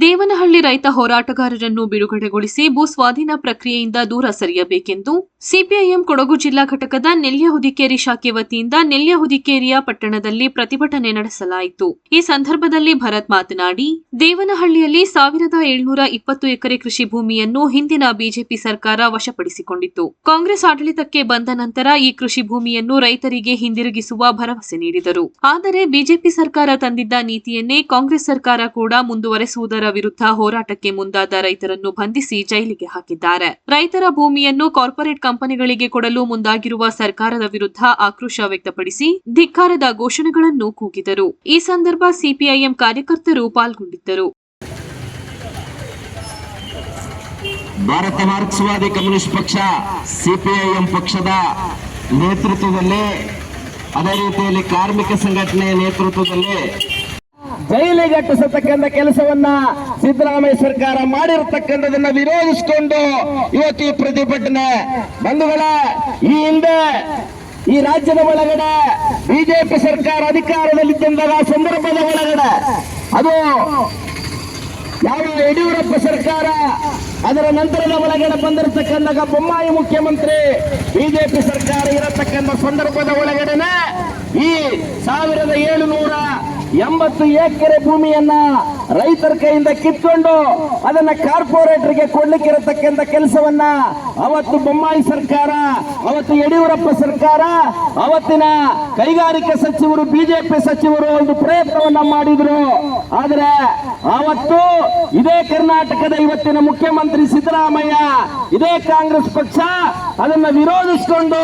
ದೇವನಹಳ್ಳಿ ರೈತ ಹೋರಾಟಗಾರರನ್ನು ಬಿಡುಗಡೆಗೊಳಿಸಿ ಭೂ ಸ್ವಾಧೀನ ಪ್ರಕ್ರಿಯೆಯಿಂದ ದೂರ ಸರಿಯಬೇಕೆಂದು ಸಿಪಿಐಎಂ ಕೊಡಗು ಜಿಲ್ಲಾ ಘಟಕದ ನೆಲ್ಯ ಹುದಿಕೇರಿ ಶಾಖೆ ವತಿಯಿಂದ ನೆಲ್ಯ ಹುದಿಕೇರಿಯ ಪಟ್ಟಣದಲ್ಲಿ ಪ್ರತಿಭಟನೆ ನಡೆಸಲಾಯಿತು. ಈ ಸಂದರ್ಭದಲ್ಲಿ ಭರತ್ ಮಾತನಾಡಿ, ದೇವನಹಳ್ಳಿಯಲ್ಲಿ ಸಾವಿರದ ಏಳ್ನೂರ ಇಪ್ಪತ್ತು ಎಕರೆ ಕೃಷಿ ಭೂಮಿಯನ್ನು ಹಿಂದಿನ ಬಿಜೆಪಿ ಸರ್ಕಾರ ವಶಪಡಿಸಿಕೊಂಡಿತ್ತು. ಕಾಂಗ್ರೆಸ್ ಆಡಳಿತಕ್ಕೆ ಬಂದ ನಂತರ ಈ ಕೃಷಿ ಭೂಮಿಯನ್ನು ರೈತರಿಗೆ ಹಿಂದಿರುಗಿಸುವ ಭರವಸೆ ನೀಡಿದರು. ಆದರೆ ಬಿಜೆಪಿ ಸರ್ಕಾರ ತಂದಿದ್ದ ನೀತಿಯನ್ನೇ ಕಾಂಗ್ರೆಸ್ ಸರ್ಕಾರ ಕೂಡ ಮುಂದುವರೆಸುವುದರ ವಿರುದ್ಧ ಹೋರಾಟಕ್ಕೆ ಮುಂದಾದ ರೈತರನ್ನು ಬಂಧಿಸಿ ಜೈಲಿಗೆ ಹಾಕಿದ್ದಾರೆ. ರೈತರ ಭೂಮಿಯನ್ನು ಕಾರ್ಪೊರೇಟ್ ಕಂಪನಿಗಳಿಗೆ ಕೊಡಲು ಮುಂದಾಗಿರುವ ಸರ್ಕಾರದ ವಿರುದ್ಧ ಆಕ್ರೋಶ ವ್ಯಕ್ತಪಡಿಸಿ ಧಿಕ್ಕಾರದ ಘೋಷಣೆಗಳನ್ನು ಕೂಗಿದರು. ಈ ಸಂದರ್ಭ ಸಿಪಿಐಎಂ ಕಾರ್ಯಕರ್ತರು ಪಾಲ್ಗೊಂಡಿದ್ದರು. ಭಾರತ ಮಾರ್ಕ್ಸ್ವಾದಿ ಕಮ್ಯುನಿಸ್ಟ್ ಪಕ್ಷ ಸಿಪಿಐಎಂ ಪಕ್ಷದ ನೇತೃತ್ವದಲ್ಲಿ, ಅದೇ ರೀತಿಯಲ್ಲಿ ಕಾರ್ಮಿಕ ಸಂಘಟನೆಯ ನೇತೃತ್ವದಲ್ಲಿ ಜೈಲಿಗಟ್ಟಿಸತಕ್ಕಂಥ ಕೆಲಸವನ್ನ ಸಿದ್ದರಾಮಯ್ಯ ಸರ್ಕಾರ ಮಾಡಿರತಕ್ಕಂಥದನ್ನ ವಿರೋಧಿಸಿಕೊಂಡು ಇವತ್ತು ಪ್ರತಿಭಟನೆ. ಬಂಧುಗಳ, ಈ ಹಿಂದೆ ಈ ರಾಜ್ಯದ ಒಳಗಡೆ ಬಿಜೆಪಿ ಸರ್ಕಾರ ಅಧಿಕಾರದಲ್ಲಿದ್ದಂತಹ ಸಂದರ್ಭದ ಒಳಗಡೆ ಅದು ಯಾವ ಯಡಿಯೂರಪ್ಪ ಸರ್ಕಾರ ಅದರ ನಂತರದ ಒಳಗಡೆ ಬಂದಿರತಕ್ಕಂಥ ಬೊಮ್ಮಾಯಿ ಮುಖ್ಯಮಂತ್ರಿ ಬಿಜೆಪಿ ಸರ್ಕಾರ ಇರತಕ್ಕಂಥ ಸಂದರ್ಭದ ಒಳಗಡೆನೆ ಈ ಸಾವಿರದ ಏಳುನೂರ ಎಂಬತ್ತು ಎಕರೆ ಭೂಮಿಯನ್ನ ರೈತರ ಕೈಯಿಂದ ಕಿತ್ಕೊಂಡು ಅದನ್ನ ಕಾರ್ಪೊರೇಟರ್ಗೆ ಕೊಡ್ಲಿಕ್ಕೆ ಇರತಕ್ಕಂಥ ಕೆಲಸವನ್ನ ಅವತ್ತು ಬೊಮ್ಮಾಯಿ ಸರ್ಕಾರ, ಅವತ್ತು ಯಡಿಯೂರಪ್ಪ ಸರ್ಕಾರ, ಅವತ್ತಿನ ಕೈಗಾರಿಕೆ ಸಚಿವರು, ಬಿಜೆಪಿ ಸಚಿವರು ಒಂದು ಪ್ರಯತ್ನವನ್ನ ಮಾಡಿದ್ರು. ಆದ್ರೆ ಅವತ್ತು ಇದೇ ಕರ್ನಾಟಕದ ಇವತ್ತಿನ ಮುಖ್ಯಮಂತ್ರಿ ಸಿದ್ದರಾಮಯ್ಯ, ಇದೇ ಕಾಂಗ್ರೆಸ್ ಪಕ್ಷ ಅದನ್ನ ವಿರೋಧಿಸಿಕೊಂಡು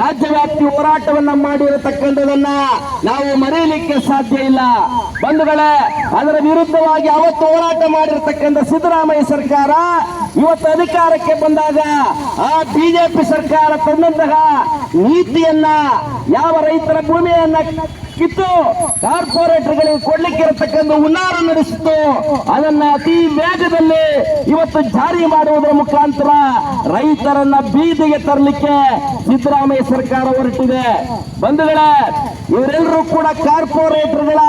ರಾಜ್ಯವ್ಯಾಪ್ತಿ ಹೋರಾಟವನ್ನ ಮಾಡಿರತಕ್ಕಂಥದನ್ನ ನಾವು ಮರೆಯಲಿಕ್ಕೆ ಸಾಧ್ಯ ಇಲ್ಲ. ಬಂಧುಗಳೇ, ಅದರ ವಿರುದ್ಧವಾಗಿ ಅವತ್ತು ಹೋರಾಟ ಮಾಡಿರತಕ್ಕಂಥ ಸಿದ್ದರಾಮಯ್ಯ ಸರ್ಕಾರ ಇವತ್ತು ಅಧಿಕಾರಕ್ಕೆ ಬಂದಾಗ ಆ ಬಿಜೆಪಿ ಸರ್ಕಾರ ತಂದಂತಹ ನೀತಿಯನ್ನ ಯಾವ ರೈತರ ಭೂಮಿಯನ್ನ ಕಿತ್ತು ಕಾರ್ಪೊರೇಟರ್ಗಳಿಗೆ ಕೊಡ್ಲಿಕ್ಕೆ ಇರತಕ್ಕಂಥ ಉನ್ನಾರ ನಡೆಸಿತ್ತು. ಅದನ್ನ ಅತಿ ವೇಗದಲ್ಲಿ ಇವತ್ತು ಜಾರಿ ಮಾಡುವುದರ ಮುಖಾಂತರ ರೈತರನ್ನ ಬೀದಿಗೆ ತರಲಿಕ್ಕೆ ಸಿದ್ದರಾಮಯ್ಯ ಸರ್ಕಾರ ಹೊರಟಿದೆ. ಬಂಧುಗಳೇ, ಇವರೆಲ್ಲರೂ ಕೂಡ ಕಾರ್ಪೊರೇಟರ್ಗಳ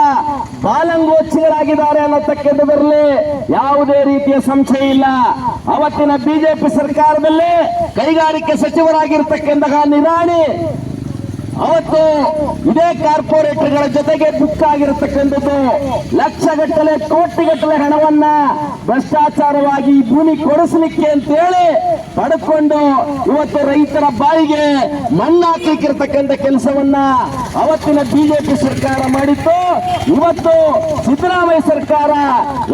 ಬಾಲಂಗೋಚಿಗಳಾಗಿದ್ದಾರೆ ಅನ್ನತಕ್ಕಂಥದ್ರಲ್ಲಿ ಯಾವುದೇ ರೀತಿಯ ಸಂಶಯ ಇಲ್ಲ. ಅವತ್ತಿನ ಬಿಜೆಪಿ ಸರ್ಕಾರದಲ್ಲಿ ಕೈಗಾರಿಕೆ ಸಚಿವರಾಗಿರ್ತಕ್ಕಂತಹ ನಿರಾಣಿ, ಅವತ್ತು ಇದೇ ಕಾರ್ಪೊರೇಟರ್ಗಳ ಜೊತೆಗೆ ಬುಕ್ ಆಗಿರತಕ್ಕಂಥದ್ದು ಲಕ್ಷಗಟ್ಟಲೆ, ಕೋಟಿಗಟ್ಟಲೆ ಹಣವನ್ನ ಭ್ರಷ್ಟಾಚಾರವಾಗಿ ಭೂಮಿ ಕೊಡಿಸಲಿಕ್ಕೆ ಅಂತೇಳಿ ಪಡ್ಕೊಂಡು ಇವತ್ತು ರೈತರ ಬಾಯಿಗೆ ಮಣ್ಣಾಕಿರ್ತಕ್ಕಂಥ ಕೆಲಸವನ್ನ ಅವತ್ತಿನ ಬಿಜೆಪಿ ಸರ್ಕಾರ ಮಾಡಿತ್ತು. ಇವತ್ತು ಸಿದ್ದರಾಮಯ್ಯ ಸರ್ಕಾರ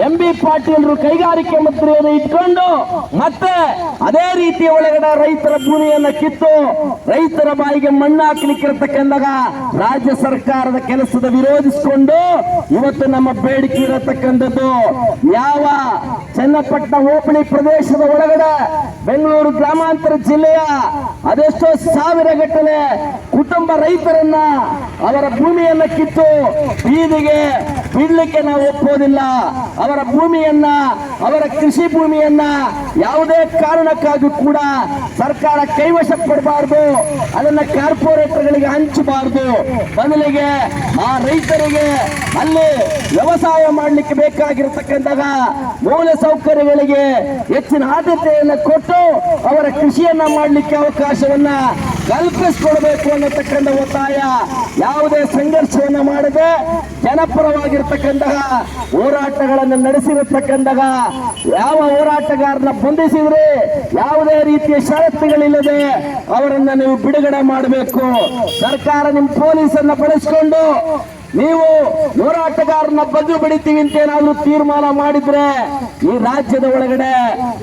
ಎಂ ಬಿ ಪಾಟೀಲ್ರು ಕೈಗಾರಿಕೆ ಮಂತ್ರಿಯನ್ನು ಇಟ್ಕೊಂಡು ಮತ್ತೆ ಅದೇ ರೀತಿ ಒಳಗಡೆ ರೈತರ ಭೂಮಿಯನ್ನು ಕಿತ್ತು ರೈತರ ಬಾಯಿಗೆ ಮಣ್ಣು ಹಾಕ್ಲಿಕ್ಕಿರತಕ್ಕಂದಾಗ ರಾಜ್ಯ ಸರ್ಕಾರದ ಕೆಲಸದ ವಿರೋಧಿಸಿಕೊಂಡು ಇವತ್ತು ನಮ್ಮ ಬೇಡಿಕೆ ಇರತಕ್ಕಂಥದ್ದು ಯಾವ ಚನ್ನಪಟ್ಟಣ ಹೋಬಳಿ ಪ್ರದೇಶದ ಒಳಗಡೆ ಬೆಂಗಳೂರು ಗ್ರಾಮಾಂತರ ಜಿಲ್ಲೆಯ ಅದೆಷ್ಟೋ ಸಾವಿರ ಗಟ್ಟಲೆ ಕುಟುಂಬ ರೈತರನ್ನ ಅವರ ಭೂಮಿಯನ್ನ ಕಿತ್ತು ಬೀದಿಗೆ ಬಿಡ್ಲಿಕ್ಕೆ ನಾವು ಒಪ್ಪೋದಿಲ್ಲ ಅವರ ಭೂಮಿಯನ್ನ, ಅವರ ಕೃಷಿ ಭೂಮಿಯನ್ನ ಯಾವುದೇ ಕಾರಣಕ್ಕಾಗಿ ಕೂಡ ಸರ್ಕಾರ ಕೈವಶ ಪಡಬಾರದು ಅದನ್ನ ಕಾರ್ಪೊರೇಟರ್ಗಳಿಗೆ ಹಂಚಬಾರದು. ಬದಲಿಗೆ ಆ ರೈತರಿಗೆ ಅಲ್ಲಿ ವ್ಯವಸಾಯ ಮಾಡಲಿಕ್ಕೆ ಬೇಕಾಗಿರತಕ್ಕಂತಹ ಮೂಲ ಸೌಕರ್ಯಗಳಿಗೆ ಹೆಚ್ಚಿನ ಆದ್ಯತೆಯನ್ನು ಕೊಟ್ಟು ಅವರ ಕೃಷಿಯನ್ನ ಮಾಡಲಿಕ್ಕೆ ಅವಕಾಶವನ್ನ ಕಲ್ಪಿಸಿಕೊಡ್ಬೇಕು ಅನ್ನತಕ್ಕಂಥ ಒತ್ತಾಯ ಯಾವುದೇ ಸಂಘರ್ಷವನ್ನು ಮಾಡದೆ ಜನಪರವಾಗಿರ್ತಕ್ಕಂತಹ ಹೋರಾಟಗಳನ್ನು ನಡೆಸಿರತಕ್ಕಂತಹ ಯಾವ ಹೋರಾಟಗಾರನ ಬಂಧಿಸಿದ್ರೆ ಯಾವುದೇ ರೀತಿಯ ಷರತ್ತುಗಳಿಲ್ಲದೆ ಅವರನ್ನು ನೀವು ಬಿಡುಗಡೆ ಮಾಡಬೇಕು. ಸರ್ಕಾರ ನಿಮ್ಮ ಪೊಲೀಸನ್ನ ಬಳಸಿಕೊಂಡು ನೀವು ಹೋರಾಟಗಾರನ ಬಗ್ಗು ಬಿಡಿತೀವಿ ಅಂತ ಏನಾದ್ರೂ ತೀರ್ಮಾನ ಮಾಡಿದ್ರೆ ಈ ರಾಜ್ಯದ ಒಳಗಡೆ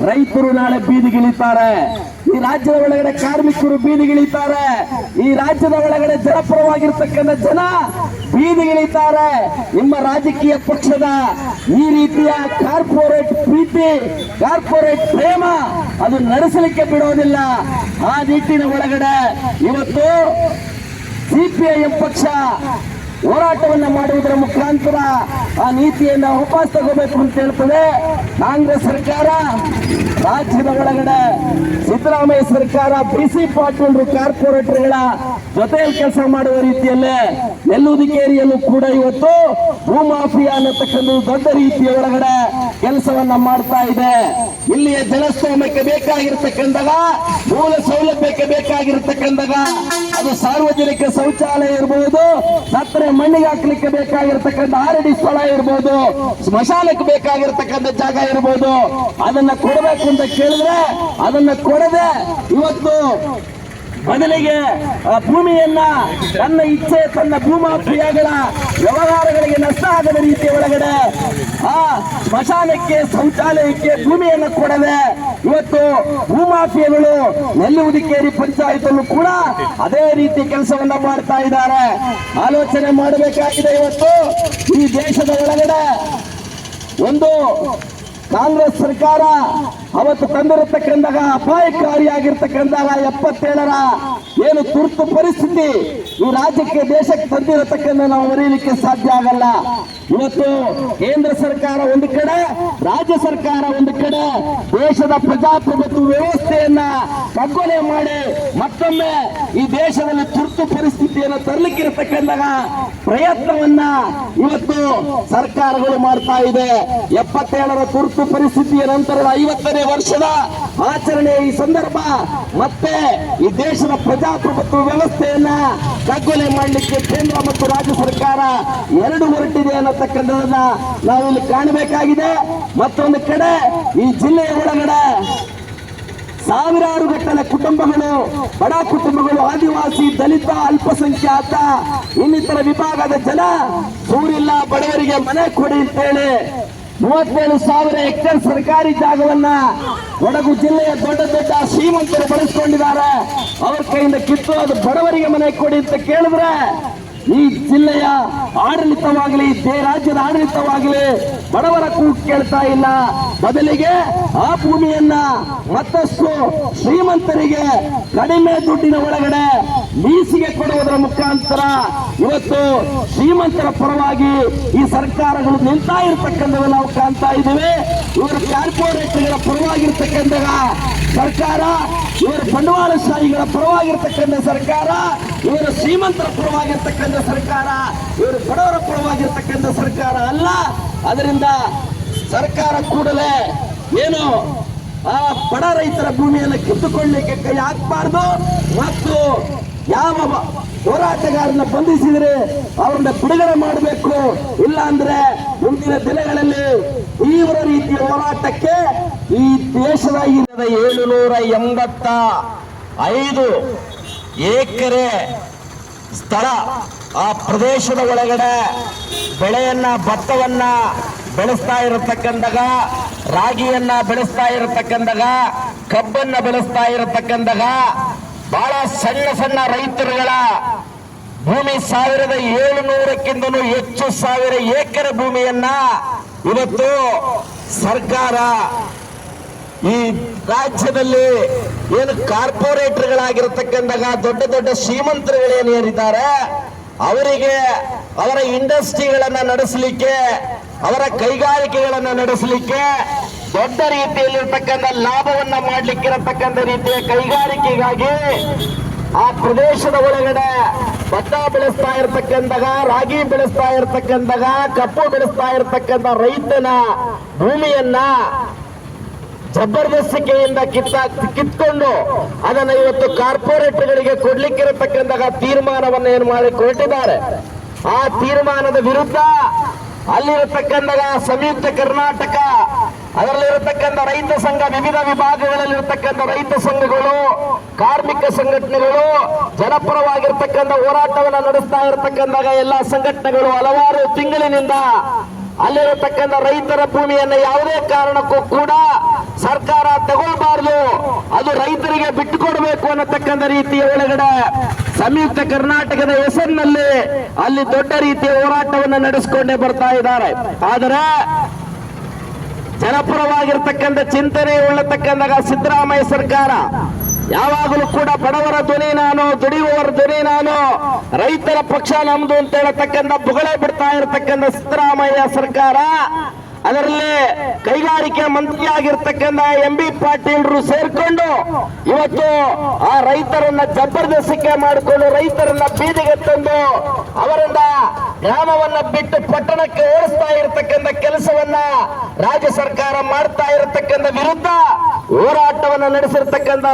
ರೈತರು ನಾಳೆ ಬೀದಿಗಿಳಿತಾರೆ. ಈ ರಾಜ್ಯದ ಒಳಗಡೆ ಕಾರ್ಮಿಕರು ಬೀದಿಗಿಳಿತಾರೆ. ಈ ರಾಜ್ಯದ ಒಳಗಡೆ ಜನಪರವಾಗಿರ್ತಕ್ಕಂಥ ಜನ ಬೀದಿಗಿಳಿತಾರೆ. ನಿಮ್ಮ ರಾಜಕೀಯ ಪಕ್ಷದ ಈ ರೀತಿಯ ಕಾರ್ಪೊರೇಟ್ ಪ್ರೀತಿ, ಕಾರ್ಪೊರೇಟ್ ಪ್ರೇಮ ಅದು ನಡೆಸಲಿಕ್ಕೆ ಬಿಡೋದಿಲ್ಲ. ಆ ನಿಟ್ಟಿನ ಒಳಗಡೆ ಇವತ್ತು ಸಿಪಿಐಎಂ ಪಕ್ಷ ಹೋರಾಟವನ್ನ ಮಾಡುವುದರ ಮುಖಾಂತರ ಆ ನೀತಿಯನ್ನು ವಾಪಸ್ ತಗೋಬೇಕು ಅಂತ ಹೇಳ್ತದೆ. ಕಾಂಗ್ರೆಸ್ ಸರ್ಕಾರ, ರಾಜ್ಯದ ಒಳಗಡೆ ಸಿದ್ದರಾಮಯ್ಯ ಸರ್ಕಾರ ಬಿಸಿ ಪಾಟೀಲ್ ಕಾರ್ಪೊರೇಟರ್ಗಳ ಜೊತೆಯಲ್ಲಿ ಕೆಲಸ ಮಾಡುವ ರೀತಿಯಲ್ಲೇ ನೆಲ್ಲೂದಿಕೇರಿಯಲ್ಲೂ ಕೂಡ ಇವತ್ತು ಭೂಮಾಫಿಯಾ ಅನ್ನತಕ್ಕಂಥ ದೊಡ್ಡ ರೀತಿಯ ಒಳಗಡೆ ಕೆಲಸವನ್ನ ಮಾಡ್ತಾ ಇದೆ. ಇಲ್ಲಿಯ ಜನಸ್ತೋಮಕ್ಕೆ ಬೇಕಾಗಿರ್ತಕ್ಕಂತಹ ಮೂಲ ಸೌಲಭ್ಯಕ್ಕೆ ಬೇಕಾಗಿರ್ತಕ್ಕಂತಹ ಅದು ಸಾರ್ವಜನಿಕ ಶೌಚಾಲಯ ಇರಬಹುದು ಸತ್ತರೆ ಮಣ್ಣಿಗೆ ಹಾಕ್ಲಿಕ್ಕೆ ಬೇಕಾಗಿರ್ತಕ್ಕಂಥ ಆರಡಿ ಸ್ಥಳ ಇರ್ಬೋದು, ಸ್ಮಶಾನಕ್ಕೆ ಬೇಕಾಗಿರ್ತಕ್ಕಂಥ ಜಾಗ ಇರ್ಬೋದು. ಅದನ್ನ ಕೊಡಬೇಕು ಅಂತ ಕೇಳಿದ್ರೆ ಅದನ್ನ ಕೊಡದೆ ಇವತ್ತು ಬದಲಿಗೆ ಭೂಮಿಯನ್ನ, ತನ್ನ ಇಚ್ಛೆ, ತನ್ನ ಭೂಮಾಫಿಯಾಗಳ ವ್ಯವಹಾರಗಳಿಗೆ ನಷ್ಟ ಆಗದ ರೀತಿಯ ಒಳಗಡೆ, ಆ, ಸ್ಮಶಾನಕ್ಕೆ, ಶೌಚಾಲಯಕ್ಕೆ ಭೂಮಿಯನ್ನು ಕೊಡದೆ ಇವತ್ತು ಭೂಮಾಫಿಯಗಳು ನೆಲ್ಲುವುದಿಕ್ಕೇರಿ ಪಂಚಾಯತ್ ಕೂಡ ಅದೇ ರೀತಿ ಕೆಲಸವನ್ನ ಮಾಡ್ತಾ ಇದ್ದಾರೆ. ಆಲೋಚನೆ ಮಾಡಬೇಕಾಗಿದೆ ಇವತ್ತು. ಈ ದೇಶದ ಒಳಗಡೆ ಒಂದು ಕಾಂಗ್ರೆಸ್ ಸರ್ಕಾರ ಅವತ್ತು ತಂದಿರತಕ್ಕಂತಹ ಅಪಾಯಕಾರಿಯಾಗಿರ್ತಕ್ಕಂತಹ ಎಪ್ಪತ್ತೇಳರ ಏನು ತುರ್ತು ಪರಿಸ್ಥಿತಿ ಈ ರಾಜ್ಯಕ್ಕೆ ದೇಶಕ್ಕೆ ತಂದಿರತಕ್ಕಂಥ ನಾವು ಮರೆಯಲಿಕ್ಕೆ ಸಾಧ್ಯ ಆಗಲ್ಲ. ಇವತ್ತು ಕೇಂದ್ರ ಸರ್ಕಾರ ಒಂದು ಕಡೆ, ರಾಜ್ಯ ಸರ್ಕಾರ ಒಂದು ಕಡೆ ದೇಶದ ಪ್ರಜಾಪ್ರಭುತ್ವ ವ್ಯವಸ್ಥೆಯನ್ನ ಕಗ್ಗೊಲೆ ಮಾಡಿ ಮತ್ತೊಮ್ಮೆ ಈ ದೇಶದಲ್ಲಿ ತುರ್ತು ಪರಿಸ್ಥಿತಿಯನ್ನು ತರಲಿಕ್ಕಿರತಕ್ಕಂತಹ ಪ್ರಯತ್ನವನ್ನ ಇವತ್ತು ಸರ್ಕಾರಗಳು ಮಾಡ್ತಾ ಇದೆ. ಎಪ್ಪತ್ತೇಳರ ತುರ್ತು ಪರಿಸ್ಥಿತಿಯ ನಂತರದ ಐವತ್ತನೇ ವರ್ಷದ ಆಚರಣೆ ಈ ಸಂದರ್ಭ. ಮತ್ತೆ ಈ ದೇಶದ ಪ್ರಜಾಪ್ರಭುತ್ವ ವ್ಯವಸ್ಥೆಯನ್ನ ಕಗ್ಗೊಲೆ ಮಾಡಲಿಕ್ಕೆ ಕೇಂದ್ರ ಮತ್ತು ರಾಜ್ಯ ಸರ್ಕಾರ ಎರಡು ಹೊರಟಿದೆ ಅನ್ನತಕ್ಕಂಥದನ್ನ ನಾವಿಲ್ಲಿ ಕಾಣಬೇಕಾಗಿದೆ. ಮತ್ತೊಂದು ಕಡೆ ಈ ಜಿಲ್ಲೆಯ ಒಳಗಡೆ ಸಾವಿರಾರು ಗಟ್ಟಲೆ ಕುಟುಂಬಗಳು, ಬಡ ಕುಟುಂಬಗಳು, ಆದಿವಾಸಿ, ದಲಿತ, ಅಲ್ಪಸಂಖ್ಯಾತ, ಇನ್ನಿತರ ವಿಭಾಗದ ಜನ ಸೂರಿಲ್ಲ ಬಡವರಿಗೆ ಮನೆ ಕೊಡಿ ಅಂತೇಳಿ ಮೂವತ್ತೇಳು ಸಾವಿರ ಹೆಕ್ಟೇರ್ ಸರ್ಕಾರಿ ಜಾಗವನ್ನ ಕೊಡಗು ಜಿಲ್ಲೆಯ ದೊಡ್ಡ ದೊಡ್ಡ ಶ್ರೀಮಂತರು ಬಳಸ್ಕೊಂಡಿದ್ದಾರೆ. ಅವ್ರ ಕೈಯಿಂದ ಕಿತ್ತು ಅದು ಬಡವರಿಗೆ ಮನೆ ಕೊಡಿ ಅಂತ ಕೇಳಿದ್ರೆ ಈ ಜಿಲ್ಲೆಯ ಆಡಳಿತವಾಗಲಿ ರಾಜ್ಯದ ಆಡಳಿತವಾಗಲಿ, ಬಡವರ ಕೂಗು ಕೇಳ್ತಾ ಇಲ್ಲ. ಬದಲಿಗೆ ಆ ಭೂಮಿಯನ್ನ ಮತ್ತಷ್ಟು ಶ್ರೀಮಂತರಿಗೆ ಕಡಿಮೆ ದುಡ್ಡಿನ ಒಳಗಡೆ ಲೀಸಿಗೆ ಕೊಡುವುದರ ಮುಖಾಂತರ ಇವತ್ತು ಶ್ರೀಮಂತರ ಪರವಾಗಿ ಈ ಸರ್ಕಾರಗಳು ನಿಲ್ತಾ ಇರತಕ್ಕಂಥ ನಾವು ಕಾಣ್ತಾ ಇದ್ದೇವೆ. ಇವರು ಕಾರ್ಪೊರೇಟ್ಗಳ ಪರವಾಗಿರ್ತಕ್ಕಂಥ ಸರ್ಕಾರ, ಇವರು ಬಂಡವಾಳಶಾಹಿಗಳ ಪರವಾಗಿರ್ತಕ್ಕಂಥ ಸರ್ಕಾರ ಇವರು ಶ್ರೀಮಂತರ ಪರವಾಗಿರ್ತಕ್ಕಂಥ ಸರ್ಕಾರ, ಇವರು ಬಡವರ ಪರವಾಗಿರ್ತಕ್ಕಂಥ ಸರ್ಕಾರ ಅಲ್ಲ. ಅದರಿಂದ ಸರ್ಕಾರ ಕೂಡಲೇ ಏನು ಆ ಬಡ ರೈತರ ಭೂಮಿಯನ್ನು ಕಿತ್ತುಕೊಳ್ಳಿಕ್ಕೆ ಕೈ ಹಾಕಬಾರ್ದು. ಮತ್ತು ಯಾವ ಹೋರಾಟಗಾರನ ಬಂಧಿಸಿದರೆ ಅವರನ್ನ ಬಿಡುಗಡೆ ಮಾಡಬೇಕು. ಇಲ್ಲ ಅಂದ್ರೆ ಮುಂದಿನ ದಿನಗಳಲ್ಲಿ ತೀವ್ರ ರೀತಿಯ ಹೋರಾಟಕ್ಕೆ ಈ ದೇಶದ ಏಳುನೂರ ಎಂಬತ್ತ ಐದು ಎಕರೆ ಸ್ಥಳ, ಆ ಪ್ರದೇಶದ ಒಳಗಡೆ ಬೆಳೆಯನ್ನ, ಭತ್ತವನ್ನ ಬೆಳೆಸ್ತಾ ಇರತಕ್ಕಂದಾಗ, ರಾಗಿಯನ್ನ ಬೆಳೆಸ್ತಾ ಇರತಕ್ಕಂದಾಗ, ಕಬ್ಬನ್ನ ಬೆಳೆಸ್ತಾ ಇರತಕ್ಕಂದಾಗ, ಬಹಳ ಸಣ್ಣ ಸಣ್ಣ ರೈತರುಗಳ ಭೂಮಿ ಸಾವಿರದ ಏಳುನೂರಕ್ಕಿಂತಲೂ ಹೆಚ್ಚು ಸಾವಿರ ಎಕರೆ ಭೂಮಿಯನ್ನ ಇವತ್ತು ಸರ್ಕಾರ ಈ ರಾಜ್ಯದಲ್ಲಿ ಏನು ಕಾರ್ಪೊರೇಟರ್ಗಳಾಗಿರ್ತಕ್ಕಂತಹ ದೊಡ್ಡ ದೊಡ್ಡ ಶ್ರೀಮಂತರುಗಳೇನು ಏನಿದ್ದಾರೆ ಅವರಿಗೆ ಅವರ ಇಂಡಸ್ಟ್ರಿಗಳನ್ನ ನಡೆಸಲಿಕ್ಕೆ, ಅವರ ಕೈಗಾರಿಕೆಗಳನ್ನ ನಡೆಸಲಿಕ್ಕೆ ದೊಡ್ಡ ರೀತಿಯಲ್ಲಿರ್ತಕ್ಕಂಥ ಲಾಭವನ್ನ ಮಾಡಲಿಕ್ಕಿರತಕ್ಕಂಥ ರೀತಿಯ ಕೈಗಾರಿಕೆಗಾಗಿ ಆ ಪ್ರದೇಶದ ಒಳಗಡೆ ಭತ್ತ ಬೆಳೆಸ್ತಾ ಇರತಕ್ಕಂತಹ, ರಾಗಿ ಬೆಳೆಸ್ತಾ ಇರತಕ್ಕಂತಹ ಕಪ್ಪು ಬೆಳೆಸ್ತಾ ಇರತಕ್ಕಂಥ ರೈತನ ಭೂಮಿಯನ್ನ ಜಬರ್ದಸ್ತಿಕೆಯಿಂದ ಕಿತ್ತ ಕಿತ್ಕೊಂಡು ಅದನ್ನ ಇವತ್ತು ಕಾರ್ಪೊರೇಟ್ಗಳಿಗೆ ಕೊಡ್ಲಿಕ್ಕಿರತಕ್ಕಂತಹ ತೀರ್ಮಾನವನ್ನು ಏನು ಮಾಡಿ ಕೊಟ್ಟಿದ್ದಾರೆ. ಆ ತೀರ್ಮಾನದ ವಿರುದ್ಧ ಅಲ್ಲಿರತಕ್ಕಂತಹ ಸಂಯುಕ್ತ ಕರ್ನಾಟಕ ಅದರಲ್ಲಿರತಕ್ಕಂಥ ರೈತ ಸಂಘ, ವಿವಿಧ ವಿಭಾಗಗಳಲ್ಲಿರತಕ್ಕಂಥ ರೈತ ಸಂಘಗಳು, ಕಾರ್ಮಿಕ ಸಂಘಟನೆಗಳು, ಜನಪರವಾಗಿರ್ತಕ್ಕಂಥ ಹೋರಾಟವನ್ನು ನಡೆಸ್ತಾ ಇರತಕ್ಕಂತಹ ಎಲ್ಲಾ ಸಂಘಟನೆಗಳು ಹಲವಾರು ತಿಂಗಳಿನಿಂದ ಅಲ್ಲಿರತಕ್ಕಂಥ ರೈತರ ಭೂಮಿಯನ್ನು ಯಾವುದೇ ಕಾರಣಕ್ಕೂ ಕೂಡ ಸರ್ಕಾರ ತಗೊಳ್ಬಾರ್ದು. ಅದು ರೈತರಿಗೆ ಬಿಟ್ಟುಕೊಡ್ಬೇಕು ಅನ್ನತಕ್ಕಂಥ ರೀತಿಯ ಒಳಗಡೆ ಸಂಯುಕ್ತ ಕರ್ನಾಟಕದ ಹೆಸರಿನಲ್ಲಿ ಅಲ್ಲಿ ದೊಡ್ಡ ರೀತಿಯ ಹೋರಾಟವನ್ನು ನಡೆಸಿಕೊಂಡೇ ಬರ್ತಾ ಇದ್ದಾರೆ. ಆದರೆ ಜನಪರವಾಗಿರ್ತಕ್ಕಂಥ ಚಿಂತನೆ ಉಳ್ಳತಕ್ಕಂಥ ಸಿದ್ದರಾಮಯ್ಯ ಸರ್ಕಾರ ಯಾವಾಗಲೂ ಕೂಡ ಬಡವರ ಧ್ವನಿ ನಾನು, ದುಡಿಯುವವರ ಧ್ವನಿ ನಾನು, ರೈತರ ಪಕ್ಷ ನಮ್ದು ಅಂತ ಹೇಳತಕ್ಕಂಥ ಬುಗಳೆ ಬಿಡ್ತಾ ಇರತಕ್ಕಂಥ ಸಿದ್ದರಾಮಯ್ಯ ಸರ್ಕಾರ ಅದರಲ್ಲಿ ಕೈಗಾರಿಕೆ ಮಂತ್ರಿಯಾಗಿರ್ತಕ್ಕಂಥ ಎಂ ಬಿ ಪಾಟೀಲ್ರು ಸೇರ್ಕೊಂಡು ಇವತ್ತು ಆ ರೈತರನ್ನ ಜಬರ್ದಸ್ತಿಕೆ ಮಾಡಿಕೊಂಡು ರೈತರನ್ನ ಬೀದಿಗೆ ತಂದು ಅವರಿಂದ ಗ್ರಾಮವನ್ನ ಬಿಟ್ಟು ಪಟ್ಟಣಕ್ಕೆ ಓಡಿಸ್ತಾ ಇರತಕ್ಕಂಥ ಕೆಲಸವನ್ನ ರಾಜ್ಯ ಸರ್ಕಾರ ಮಾಡ್ತಾ ಇರತಕ್ಕಂಥ ವಿರುದ್ಧ ಹೋರಾಟವನ್ನ ನಡೆಸಿರ್ತಕ್ಕಂಥ